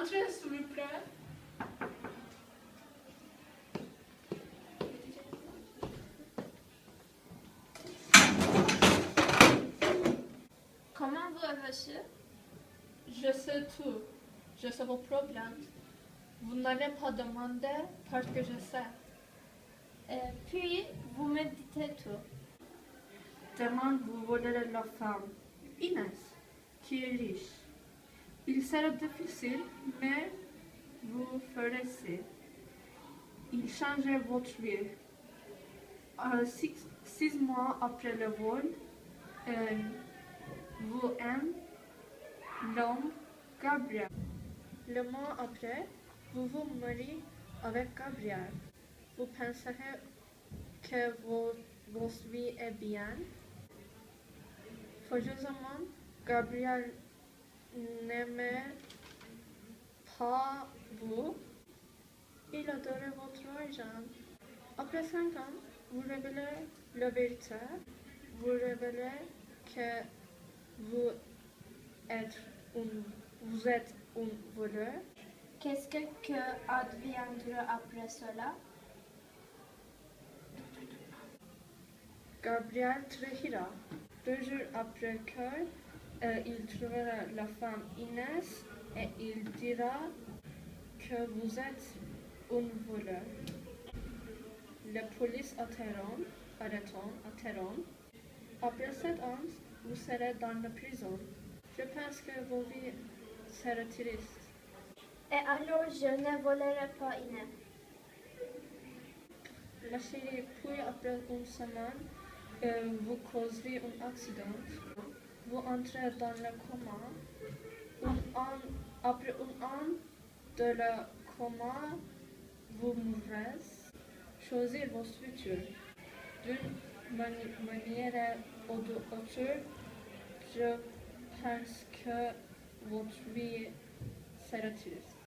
Entrez, s'il vous plaît. Comment vous avez su Je sais tout. Je sais vos problèmes. Vous n'allez pas demander parce que je sais. Et puis, vous me dites tout. Demain, vous volerez la femme, Inès, qui est riche. Il sera difficile, mais vous ferez ça. Il changera votre vie. Euh, six, mois après le vol, euh, vous aimez l'homme Gabriel. Le mois après, vous vous mariez avec Gabriel. Vous penserez que vos, votre vie est bien. Furieusement, Gabriel n'aimait pas vous. Il adorait votre argent. Après cinq ans, vous révélez la vérité. Vous révélez que vous êtes un, vous êtes voleur. Qu'est-ce que, que adviendra après cela? Gabriel trahira. Deux jours après que euh, il trouvera la femme Inès et il dira que vous êtes un voleur. La police atterront, arrêtons, atterront. Après sept ans, vous serez dans la prison. Je pense que vos vies seront tristes. Et alors, je ne volerai pas Inès. La chérie, puis après une semaine, euh, vous causerez un accident. Vous entrez dans le coma. Un an, après un an de le coma, vous mourrez. Choisir votre futur. D'une mani- manière ou de autre, je pense que votre vie sera triste.